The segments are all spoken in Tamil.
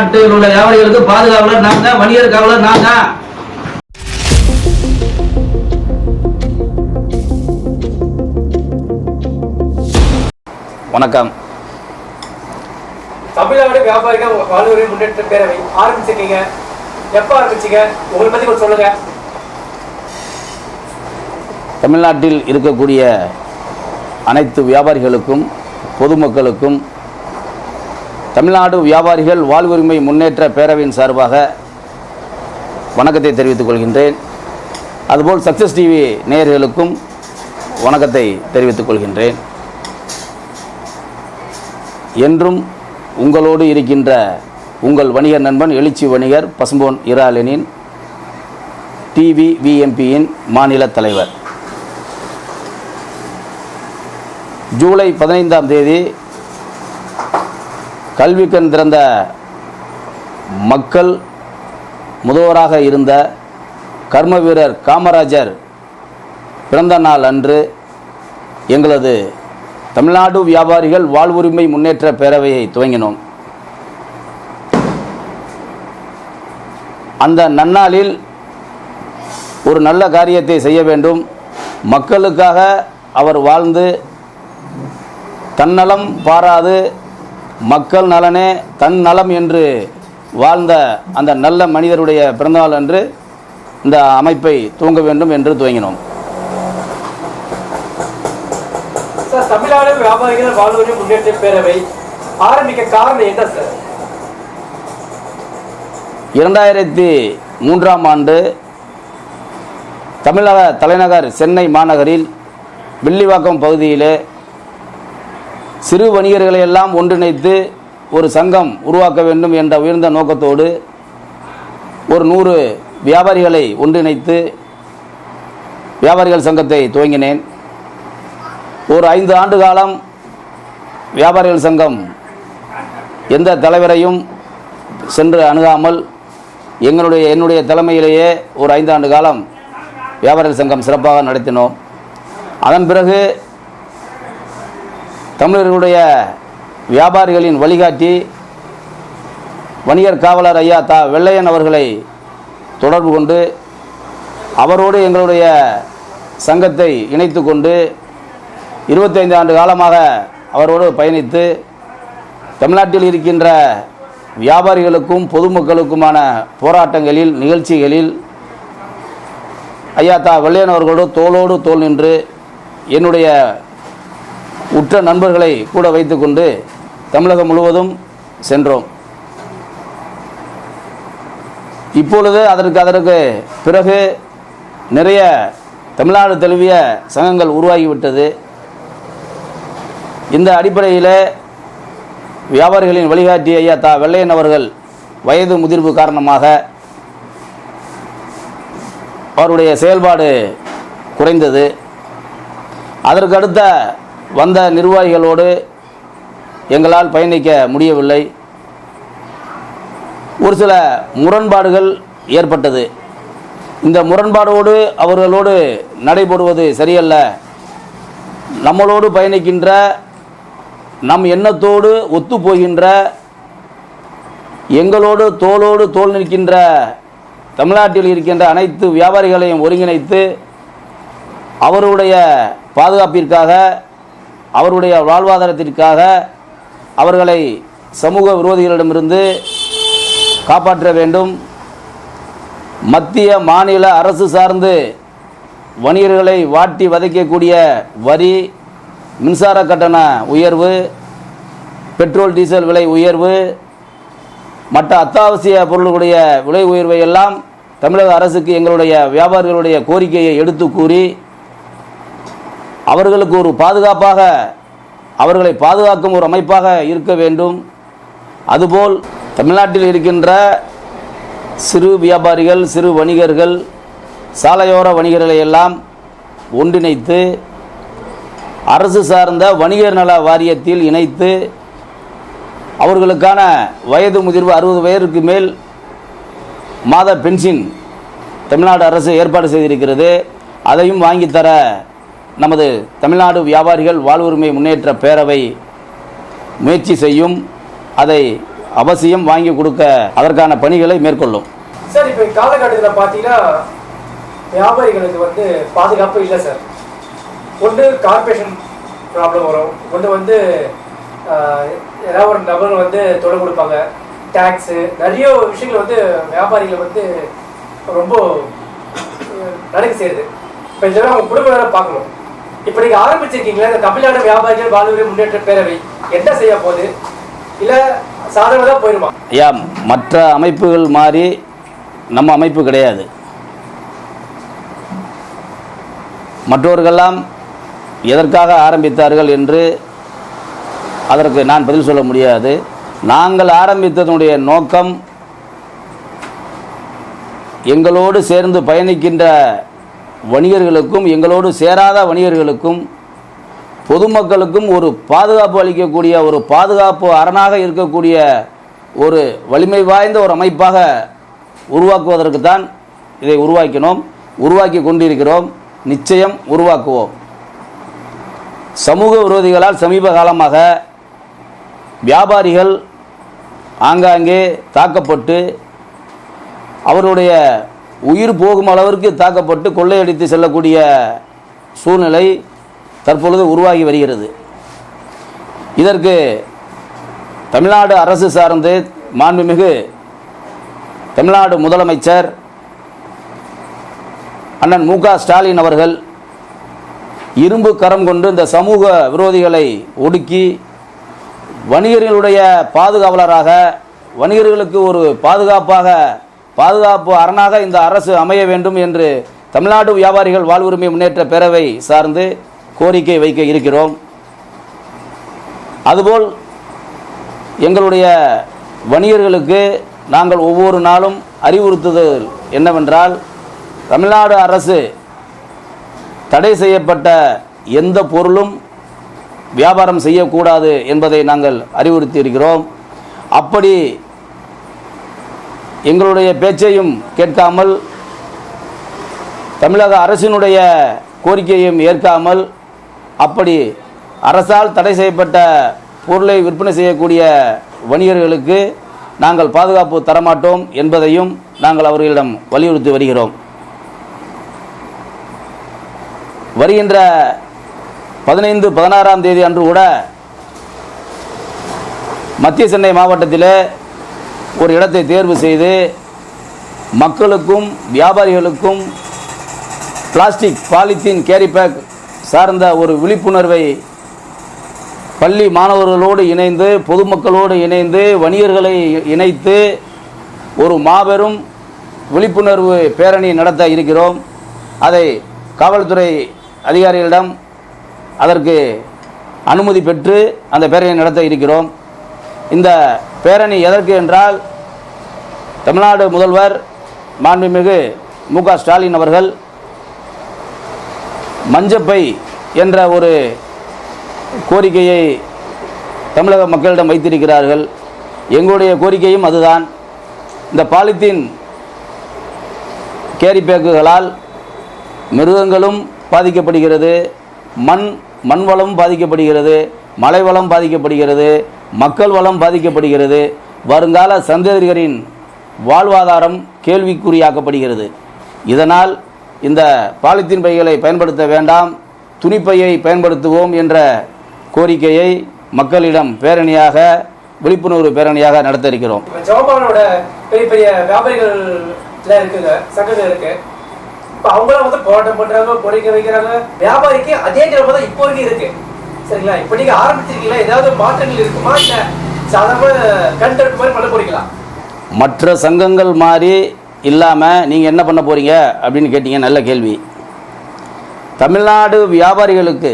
தமிழ்நாட்டில் உள்ள வியாபாரிகளுக்கு பாதுகாவலர் நான் தான் வணிகர் காவலர் நான் தான் வணக்கம். தமிழ்நாடு வியாபாரிகள் வாழ்வுரை முன்னேற்ற பேரவை ஆரம்பிச்சிருக்கீங்க. எப்போ ஆரம்பிச்சீங்க? உங்களை பத்தி கொஞ்சம் சொல்லுங்க. தமிழ்நாட்டில் இருக்கக்கூடிய அனைத்து வியாபாரிகளுக்கும் பொதுமக்களுக்கும் தமிழ்நாடு வியாபாரிகள் வாழ்வுரிமை முன்னேற்ற பேரவையின் சார்பாக வணக்கத்தை தெரிவித்துக் கொள்கின்றேன். அதுபோல் சக்சஸ் டிவி நேயர்களுக்கும் வணக்கத்தை தெரிவித்துக் கொள்கின்றேன். என்றும் உங்களோடு இருக்கின்ற உங்கள் வணிகர் நண்பன் எழுச்சி வணிகர் பசும்போன் இராலெனின் டிவி விஎம்பியின் மாநில தலைவர். ஜூலை பதினைந்தாம் தேதி கல்விக்கண் திறந்த மக்கள் முதல்வராக இருந்த கர்ம வீரர் காமராஜர் பிறந்த நாள் அன்று எங்களது தமிழ்நாடு வியாபாரிகள் வாழ்வுரிமை முன்னேற்ற பேரவையை துவங்கினோம். அந்த நன்னாளில் ஒரு நல்ல காரியத்தை செய்ய வேண்டும். மக்களுக்காக அவர் வாழ்ந்து தன்னலம் பாராது மக்கள் நலனே தன் நலம் என்று வாழ்ந்த அந்த நல்ல மனிதருடைய பிறந்தநாள் அன்று இந்த அமைப்பை துவங்க வேண்டும் என்று துவங்கினோம். சார் தமிழ்நாடு வியாபாரிகள் வாழ்வுரை முன்னேற்ற பேரவை ஆரம்பிக்க காரணம் என்ன சார்? இரண்டாயிரத்தி மூன்றாம் ஆண்டு தமிழக தலைநகர் சென்னை மாநகரில் வில்லிவாக்கம் பகுதியிலே சிறு வணிகர்களை எல்லாம் ஒன்றிணைத்து ஒரு சங்கம் உருவாக்க வேண்டும் என்ற உயர்ந்த நோக்கத்தோடு ஒரு நூறு வியாபாரிகளை ஒன்றிணைத்து வியாபாரிகள் சங்கத்தை துவங்கினேன். ஒரு ஐந்து ஆண்டு காலம் வியாபாரிகள் சங்கம் எந்த தலைவரையும் சென்று அணுகாமல் எங்களுடைய என்னுடைய தலைமையிலேயே ஒரு ஐந்தாண்டு காலம் வியாபாரிகள் சங்கம் சிறப்பாக நடத்தினோம். அதன் பிறகு தமிழர்களுடைய வியாபாரிகளின் வழிகாட்டி வணிகர் காவலர் ஐயா தா வெள்ளையன் அவர்களை தொடர்பு கொண்டு அவரோடு எங்களுடைய சங்கத்தை இணைத்து கொண்டு இருபத்தைந்து ஆண்டு காலமாக அவரோடு பயணித்து தமிழ்நாட்டில் இருக்கின்ற வியாபாரிகளுக்கும் பொதுமக்களுக்குமான போராட்டங்களில் நிகழ்ச்சிகளில் ஐயா தா வெள்ளையன் அவர்களோடு தோளோடு தோல் நின்று என்னுடைய உற்ற நண்பர்களை கூட வைத்துக்கொண்டு தமிழகம் முழுவதும் சென்றோம். இப்பொழுது அதற்கு அதற்கு பிறகு நிறைய தமிழ்நாடு தழுவிய சங்கங்கள் உருவாகிவிட்டது. இந்த அடிப்படையில் வியாபாரிகளின் வழிகாட்டி ஐயா தா. வெள்ளையன் அவர்கள் வயது முதிர்வு காரணமாக அவருடைய செயல்பாடு குறைந்தது. அதற்கடுத்த வந்த நிர்வாகிகளோடு எங்களால் பயணிக்க முடியவில்லை. ஒரு சில முரண்பாடுகள் ஏற்பட்டது. இந்த முரண்பாடோடு அவர்களோடு நடைபெறுவது சரியல்ல. நம்மளோடு பயணிக்கின்ற நம் எண்ணத்தோடு ஒத்துப்போகின்ற எங்களோடு தோளோடு தோல் நிற்கின்ற தமிழ்நாட்டில் இருக்கின்ற அனைத்து வியாபாரிகளையும் ஒருங்கிணைத்து அவருடைய பாதுகாப்பிற்காக அவருடைய வாழ்வாதாரத்திற்காக அவர்களை சமூக விரோதிகளிடமிருந்து காப்பாற்ற வேண்டும். மத்திய மாநில அரசு சார்ந்து வணிகர்களை வாட்டி வதைக்கக்கூடிய வரி மின்சார கட்டண உயர்வு பெட்ரோல் டீசல் விலை உயர்வு மற்ற அத்தியாவசிய பொருளுடைய விலை உயர்வை எல்லாம் தமிழக அரசுக்கு எங்களுடைய வியாபாரிகளுடைய கோரிக்கையை எடுத்து கூறி அவர்களுக்கு ஒரு பாதுகாப்பாக அவர்களை பாதுகாக்கும் ஒரு அமைப்பாக இருக்க வேண்டும். அதுபோல் தமிழ்நாட்டில் இருக்கின்ற சிறு வியாபாரிகள் சிறு வணிகர்கள் சாலையோர வணிகர்களை எல்லாம் ஒன்றிணைத்து அரசு சார்ந்த வணிகர் நல வாரியத்தில் இணைத்து அவர்களுக்கான வயது முதிர்வு அறுபது வயதுக்கு மேல் மாத பென்ஷன் தமிழ்நாடு அரசு ஏற்பாடு செய்திருக்கிறது. அதையும் வாங்கித் தர நமது தமிழ்நாடு வியாபாரிகள் வாழ்வுரிமை முன்னேற்ற பேரவை முயற்சி செய்யும் அதை அவசியம் வாங்கி கொடுக்க அதற்கான பணிகளை மேற்கொள்ளும். சார் இப்போ காலகட்டத்தில் பார்த்தீங்கன்னா வியாபாரிகளுக்கு வந்து பாதுகாப்பு இல்லை சார். ஒன்று கார்பரேஷன் ப்ராப்ளம் வரும். ஒன்று வந்து ஏதாவது ஒரு நபர் வந்து தொலை கொடுப்பாங்க. டேக்ஸு நிறைய விஷயங்கள் வந்து வியாபாரிகளை வந்து ரொம்ப அஹ், நடக்க செய்யுது. இப்போ இதெல்லாம் அவங்க குடும்பம் பார்க்கணும். இப்ப நீங்க ஆரம்பிச்சிருக்கீங்களா இந்த தமிழ்நாடு வியாபாரிகள் வாழ்வுரை முன்னேற்ற பேரவை. என்ன செய்ய போகுது? இல்ல சாதாரணமாக போயிருமா? ஐயா மற்ற அமைப்புகள் மாதிரி நம்ம அமைப்பு கிடையாது. மற்றவர்களெல்லாம் எதற்காக ஆரம்பித்தார்கள் என்று அதற்கு நான் பதில் சொல்ல முடியாது. நாங்கள் ஆரம்பித்ததனுடைய நோக்கம் எங்களோடு சேர்ந்து பயணிக்கின்ற வணிகர்களுக்கும் எங்களோடு சேராத வணிகர்களுக்கும் பொதுமக்களுக்கும் ஒரு பாதுகாப்பு அளிக்கக்கூடிய ஒரு பாதுகாப்பு அரணாக இருக்கக்கூடிய ஒரு வலிமை வாய்ந்த ஒரு அமைப்பாக உருவாக்குவதற்கு தான் இதை உருவாக்கினோம் உருவாக்கி கொண்டிருக்கிறோம் நிச்சயம் உருவாக்குவோம். சமூக விரோதிகளால் சமீப காலமாக வியாபாரிகள் ஆங்காங்கே தாக்கப்பட்டு அவருடைய உயிர் போகும் அளவிற்கு தாக்கப்பட்டு கொள்ளையடித்து செல்லக்கூடிய சூழ்நிலை தற்பொழுது உருவாகி வருகிறது. இதற்கு தமிழ்நாடு அரசு சார்ந்து மாண்புமிகு தமிழ்நாடு முதலமைச்சர் அண்ணன் மு க ஸ்டாலின் அவர்கள் இரும்பு கரம் கொண்டு இந்த சமூக விரோதிகளை ஒடுக்கி வணிகர்களுடைய பாதுகாவலராக வணிகர்களுக்கு ஒரு பாதுகாப்பாக பாதுகாப்பு அரணாக இந்த அரசு அமைய வேண்டும் என்று தமிழ்நாடு வியாபாரிகள் வாழ்வுரிமை முன்னேற்ற பேரவை சார்ந்து கோரிக்கை வைக்க இருக்கிறோம். அதுபோல் எங்களுடைய வணிகர்களுக்கு நாங்கள் ஒவ்வொரு நாளும் அறிவுறுத்துதல் என்னவென்றால் தமிழ்நாடு அரசு தடை செய்யப்பட்ட எந்த பொருளும் வியாபாரம் செய்யக்கூடாது என்பதை நாங்கள் அறிவுறுத்தி இருக்கிறோம். அப்படி எங்களுடைய பேச்சையும் கேட்காமல் தமிழக அரசினுடைய கோரிக்கையும் ஏற்காமல் அப்படி அரசால் தடை செய்யப்பட்ட பொருளை விற்பனை செய்யக்கூடிய வணிகர்களுக்கு நாங்கள் பாதுகாப்பு தரமாட்டோம் என்பதையும் நாங்கள் அவர்களிடம் வலியுறுத்தி வருகிறோம். வருகின்ற பதினைந்து பதினாறாம் தேதி அன்று கூட மத்திய சென்னை மாவட்டத்தில் ஒரு இடத்தை தேர்வு செய்து மக்களுக்கும் வியாபாரிகளுக்கும் பிளாஸ்டிக் பாலித்தீன் கேரி பேக் சார்ந்த ஒரு விழிப்புணர்வை பள்ளி மாணவர்களோடு இணைந்து பொதுமக்களோடு இணைந்து வணிகர்களை இணைத்து ஒரு மாபெரும் விழிப்புணர்வு பேரணி நடத்த இருக்கிறோம். அதை காவல்துறை அதிகாரிகளிடம் அதற்கு அனுமதி பெற்று அந்த பேரணி நடத்த இருக்கிறோம். இந்த பேரணி எதற்கு என்றால் தமிழ்நாடு முதல்வர் மாண்புமிகு மு க ஸ்டாலின் அவர்கள் மஞ்சப்பை என்ற ஒரு கோரிக்கையை தமிழக மக்களிடம் வைத்திருக்கிறார்கள். எங்களுடைய கோரிக்கையும் அதுதான். இந்த பாலித்தீன் கேரி பேக்குகளால் மிருகங்களும் பாதிக்கப்படுகிறது மண் மண் பாதிக்கப்படுகிறது மலைவளம் பாதிக்கப்படுகிறது மக்கள் வளம் பாதிக்கப்படுகிறது. வருங்கால சந்ததியரின் வாழ்வாதாரம் கேள்விக்குறியாக்கப்படுகிறது. இதனால் இந்த பாலித்தீன் பைகளை பயன்படுத்த வேண்டாம். துணிப்பையை பயன்படுத்துவோம் என்ற கோரிக்கையை மக்களிடம் பேரணியாக விழிப்புணர்வு பேரணியாக நடத்த இருக்கிறோம் ஜப்பானோட பெரிய பெரிய வியாபாரிகள் இருக்குங்க சங்கங்கள் இருக்கு. இப்போ அவங்களாம் வந்து போராட்டம் பண்ணுறாங்க பொறிக்க வைக்கிறாங்க. வியாபாரிக்கு அதே நிலைமை தான் இப்போ இருக்கு. சரிங்களா? இப்ப நீங்க ஆரம்பிச்சிருக்கீங்களா? ஏதாவது மாற்றங்கள் இருக்குமா? இல்ல சாதாரண கண்டெடுப்பு மாதிரி பண்ண போறீங்களா? மற்ற சங்கங்கள் மாதிரி இல்லாமல் நீங்கள் என்ன பண்ண போகிறீங்க அப்படின்னு கேட்டீங்க நல்ல கேள்வி. தமிழ்நாடு வியாபாரிகளுக்கு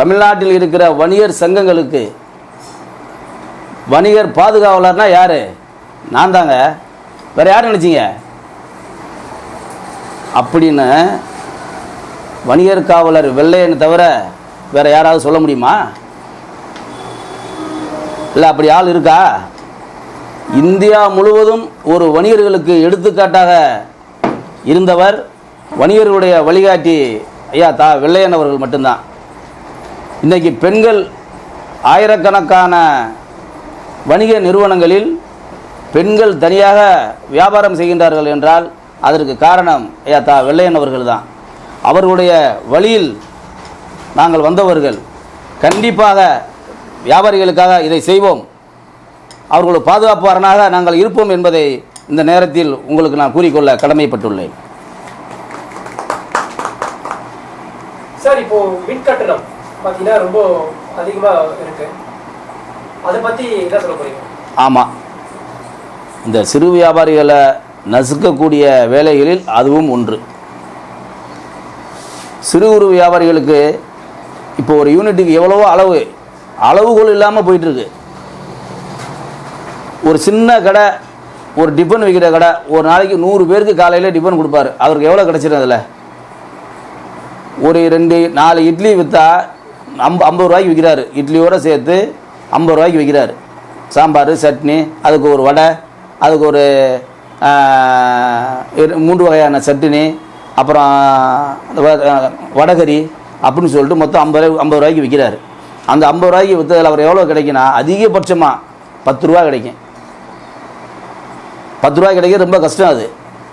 தமிழ்நாட்டில் இருக்கிற வணிகர் சங்கங்களுக்கு வணிகர் பாதுகாவலர்னா யார்? நான் தாங்க. வேறு யார் நினச்சிங்க? அப்படின்னு வணிகர் காவலர் வெள்ளையனை தவிர வேறு யாராவது சொல்ல முடியுமா? இல்லை அப்படி ஆள் இருக்கா? இந்தியா முழுவதும் ஒரு வணிகர்களுக்கு எடுத்துக்காட்டாக இருந்தவர் வணிகர்களுடைய வழிகாட்டி ஐயா தா வெள்ளையன் அவர்கள் மட்டும்தான். இன்றைக்கி பெண்கள் ஆயிரக்கணக்கான வணிக நிறுவனங்களில் பெண்கள் தனியாக வியாபாரம் செய்கின்றார்கள் என்றால் அதற்கு காரணம் ஐயா தா வெள்ளையன் அவர்கள் தான் அவர்களுடைய வழியில் நாங்கள் வந்தவர்கள் கண்டிப்பாக வியாபாரிகளுக்காக இதை செய்வோம். அவர்களுக்கு பாதுகாப்பாளனாக நாங்கள் இருப்போம் என்பதை இந்த நேரத்தில் உங்களுக்கு நான் கூறிக்கொள்ள கடமைப்பட்டுள்ளேன். சார் இப்போ மின் கட்டணம் பார்த்தீங்கன்னா ரொம்ப அதிகமாக இருக்கு. அதை பற்றி என்ன சொல்ல போறீங்க? ஆமாம் இந்த சிறு வியாபாரிகளை நசுக்கக்கூடிய வேலைகளில் அதுவும் ஒன்று. சிறு குறு வியாபாரிகளுக்கு இப்போ ஒரு யூனிட்டுக்கு எவ்வளவோ அளவு அளவுகோல் இல்லாமல் போயிட்டுருக்கு. ஒரு சின்ன கடை ஒரு டிஃபன் விற்கிற கடை ஒரு நாளைக்கு நூறு பேருக்கு காலையில் டிஃபன் கொடுப்பாரு. அவருக்கு எவ்வளோ கிடச்சிடும் அதில்? ஒரு ரெண்டு நாலு இட்லி விற்றா ஐம்ப ஐம்பது ரூபாய்க்கு விற்கிறாரு இட்லியோடு சேர்த்து ஐம்பது ரூபாய்க்கு விற்கிறாரு சாம்பார் சட்னி அதுக்கு ஒரு வடை அதுக்கு ஒரு இரு- மூன்று வகையான சட்னி அப்புறம் அந்த வடகறி அப்படின்னு சொல்லிட்டு மொத்தம் ஐம்பது ரூபாய் ஐம்பது ரூபாய்க்கு விற்கிறாரு அந்த ஐம்பது ரூபாய்க்கு விற்றதில் அவர் எவ்வளோ கிடைக்குன்னா அதிகபட்சமாக பத்து ரூபா கிடைக்கும். பத்து ரூபா கிடைக்க ரொம்ப கஷ்டம் அது.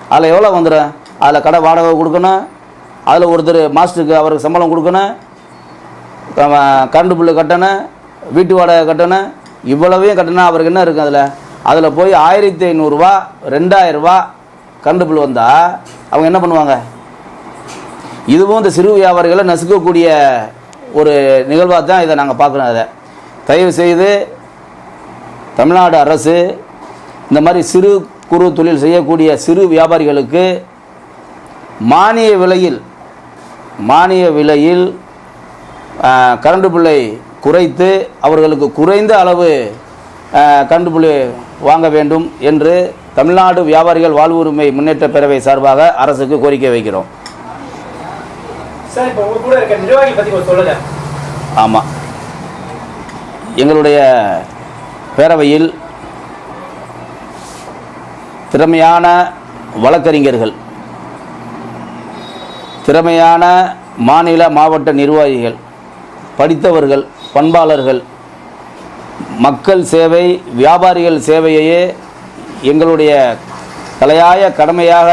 அதில் எவ்வளோ வந்துடும் அதில் கடை வாடகை கொடுக்கணும். அதில் ஒருத்தர் மாஸ்டருக்கு அவருக்கு சம்பளம் கொடுக்கணும். க- கரண்ட் பில்லு கட்டணும். வீட்டு வாடகை கட்டணும். இவ்வளவையும் கட்டினா அவருக்கு என்ன இருக்குது அதில்? அதில் போய் ஆயிரத்தி ஐநூறுரூவா ரெண்டாயிரரூவா கரண்ட் பில் வந்தால் அவங்க என்ன பண்ணுவாங்க? இதுவும் இந்த சிறு வியாபாரிகளை நசுக்கக்கூடிய ஒரு நிகழ்வாக தான் இதை நாங்கள் பார்க்குறோம் அதை. தயவு செய்து தமிழ்நாடு அரசு இந்த மாதிரி சிறு குறு தொழில் செய்யக்கூடிய சிறு வியாபாரிகளுக்கு மானிய விலையில் மானிய விலையில் கரண்டு பிள்ளை குறைத்து அவர்களுக்கு குறைந்த அளவு கரண்டு பிள்ளை வாங்க வேண்டும் என்று தமிழ்நாடு வியாபாரிகள் வாழ்வுரிமை முன்னேற்ற பேரவை சார்பாக அரசுக்கு கோரிக்கை வைக்கிறோம். சார் இப்போ உங்க கூட இருக்க நிர்வாகி பற்றி கொஞ்சம் சொல்லுங்க. ஆமாம் எங்களுடைய பேரவையில் திறமையான வழக்கறிஞர்கள் திறமையான மாநில மாவட்ட நிர்வாகிகள் படித்தவர்கள் பண்பாளர்கள் மக்கள் சேவை வியாபாரிகள் சேவையையே எங்களுடைய தலையாய கடமையாக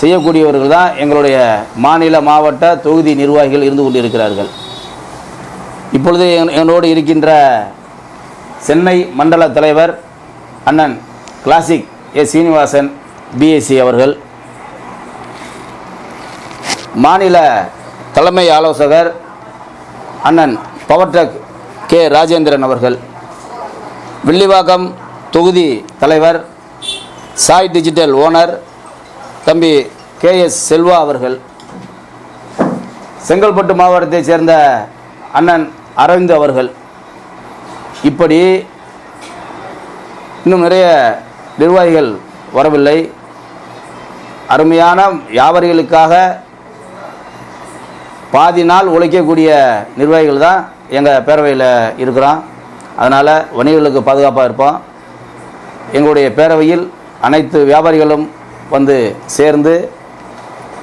செய்யக்கூடியவர்கள் தான் எங்களுடைய மாநில மாவட்ட தொகுதி நிர்வாகிகள் இருந்து கொண்டிருக்கிறார்கள். இப்பொழுது என்- என்னோடு இருக்கின்ற சென்னை மண்டல தலைவர் அண்ணன் கிளாசிக் ஏ. சீனிவாசன் பிஎஸ்சி அவர்கள் மாநில தலைமை ஆலோசகர் அண்ணன் பவர்டெக் கே. ராஜேந்திரன் அவர்கள் வில்லிவாக்கம் தொகுதி தலைவர் சாய் டிஜிட்டல் ஓனர் தம்பி கே எஸ் செல்வா அவர்கள் செங்கல்பட்டு மாவட்டத்தைச் சேர்ந்த அண்ணன் அரவிந்த் அவர்கள். இப்படி இன்னும் நிறைய நிர்வாகிகள் வரவில்லை. அருமையான வியாபாரிகளுக்காக பாதி நாள் உழைக்கக்கூடிய நிர்வாகிகள் தான் எங்கள் பேரவையில் இருக்கிறோம் அதனால் வணிகர்களுக்கு பாதுகாப்பாக இருப்போம் எங்களுடைய பேரவையில் அனைத்து வியாபாரிகளும் வந்து சேர்ந்து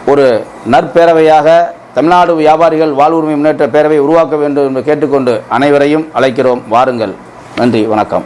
ஒரு நற்பேரவையாக தமிழ்நாடு வியாபாரிகள் வாழ்வுரிமை முன்னேற்ற பேரவை உருவாக்க வேண்டும் என்று கேட்டுக்கொண்டு அனைவரையும் அழைக்கிறோம். வாருங்கள். நன்றி. வணக்கம்.